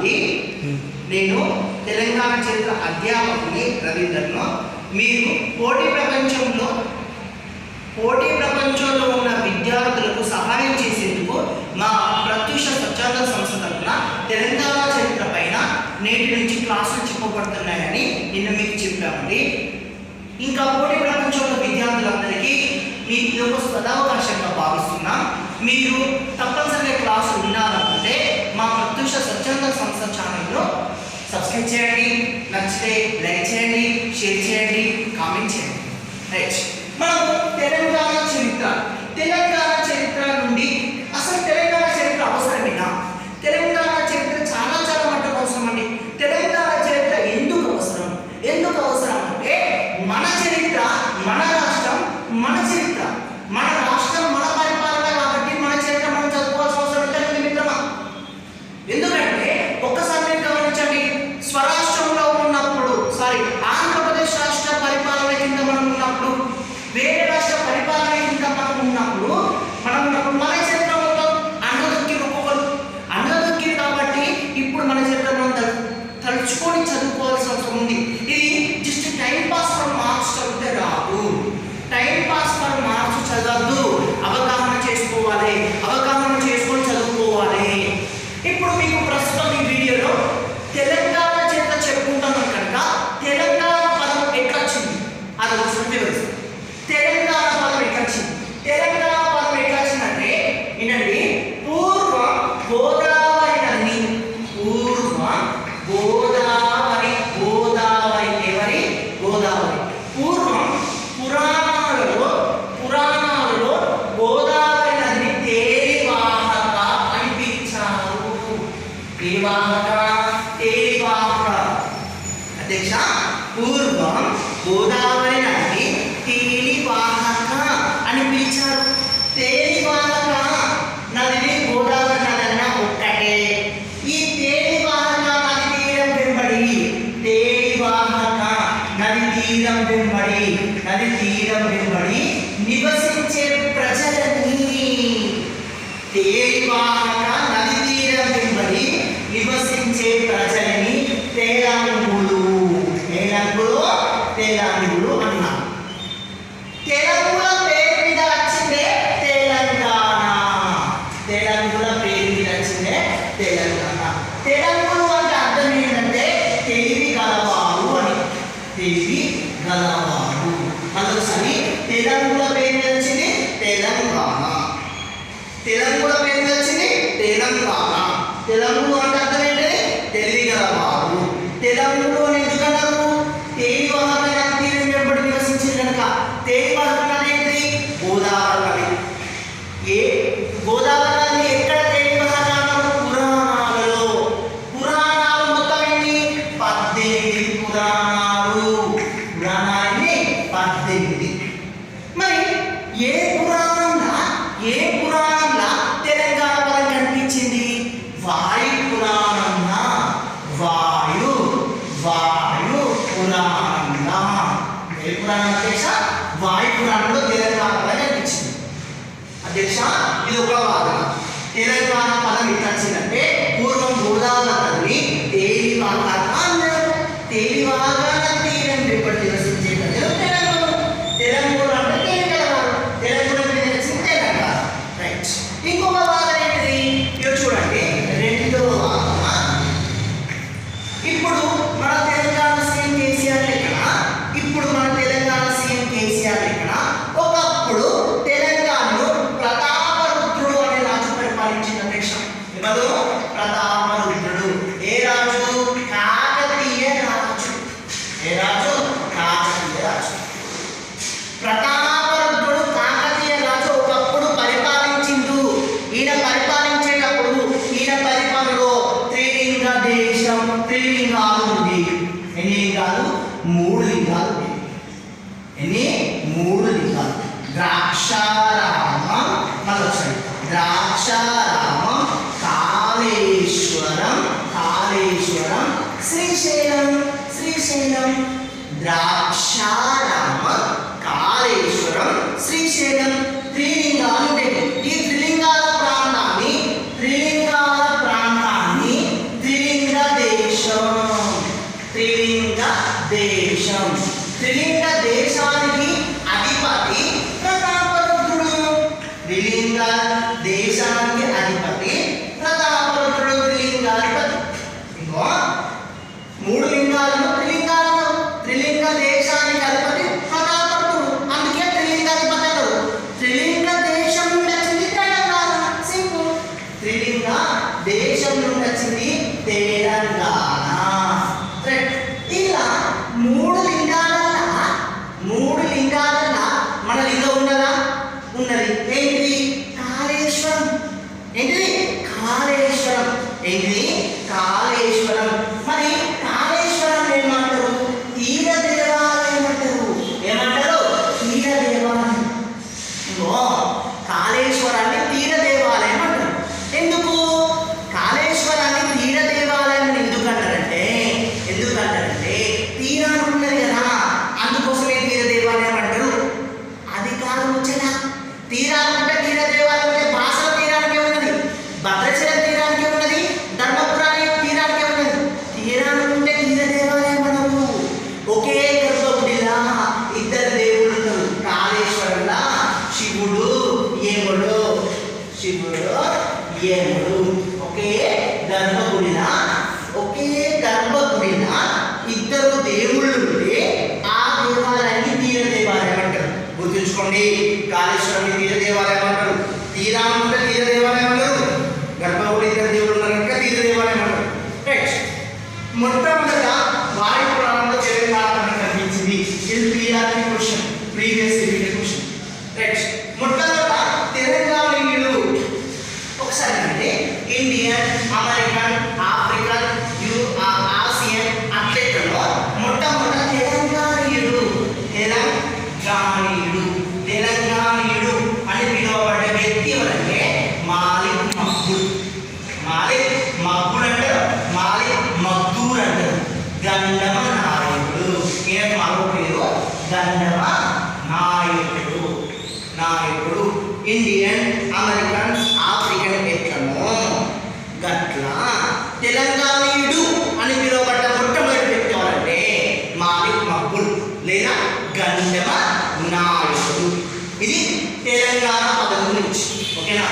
ఉంది నేను తెలంగాణ చరిత్ర అధ్యాపకుని రవీంద్రను మీరు పోటీ ప్రపంచంలో పోటీ ప్రపంచంలో ఉన్న విద్యార్థులకు సహాయం చేసేందుకు మా ప్రత్యక్ష స్వచ్ఛంద సంస్థ తరఫున తెలంగాణ చరిత్ర పైన నేటి నుంచి క్లాసులు చెప్పబడుతున్నాయని నిన్న మీకు చెప్పామండి. ఇంకా పోటీ ప్రపంచంలో విద్యార్థులందరికీ మీ ఇది ఒక సదావకాశంగా భావిస్తున్నాం. మీరు తప్పనిసరిగా క్లాసులు వినాలనుకుంటే సబ్స్క్రైబ్ చేయండి నచ్చితే లైక్ చేయండి షేర్ చేయండి కామెంట్ చేయండి. రైట్. మనం తెలంగాణ చరిత్ర. తెలంగాణ todos తేలివానక నది తీరం వెంబడి నివసించే ప్రజలని తేలాంగులు తేలాంగులు తేలాంగులు అన్నారు తెలంగుల పేరు మీద వచ్చిందే తెలంగాణ. తెలంగుల పేరు మీద వచ్చిందే తెలంగాణ. తెలంగులు అంటే అర్థం ఏంటంటే తెలంగాణ. తెలంగాణ అంటే అర్థం ఏంటి? తెలివి గల వారు తెలంగాణ తెలుసా? ఇది ఒక వాదన. తెలంగాణ పదం ఎంత వచ్చిందంటే పూర్వం తేలి పదని తేలివాగా తేలివాగా మూడు లింగాలు ఎన్ని మూడు లింగాలు ద్రాక్షారామ మళ్ళీ ద్రాక్షారామ కాళేశ్వరం కాళేశ్వరం శ్రీశైలం శ్రీశైలం ద్రాక్షారామ కాళేశ్వరం శ్రీశైలం ఏనుగు ఒకే గర్భగుడిన ఒకే గర్భగుడిన ఇద్దరు దేవుళ్ళు ఉంటే ఆ దేవాలయాన్ని తీర దేవాలయం అంటారు గుర్తుంచుకోండి కాళేశ్వరం తీర దేవాలయం అంటారు తీరాము ఉంటే తీర దేవాలయం అంటారు గర్భగుడి ఇద్దరు దేవుళ్ళు ఉన్నారు కనుక తీర దేవాలయం అంటారు మొట్టమొదట వారి ప్రాణంలో చెడు కారణం కనిపించింది ఇది ప్రియాతి క్వశ్చన్ ప్రీవియస్ ధన్యవ నాయకుడు నాయకుడు ఇండియన్ అమెరికన్ ఆఫ్రికన్ వ్యక్తము గట్ల తెలంగాణీయుడు అని పిలువబడ్డ మొట్టమొదటి వ్యక్తి ఎవరంటే మాలిక్ మక్బుల్ లేదా గంధవ నాయకుడు. ఇది తెలంగాణ పదం నుంచి ఓకేనా?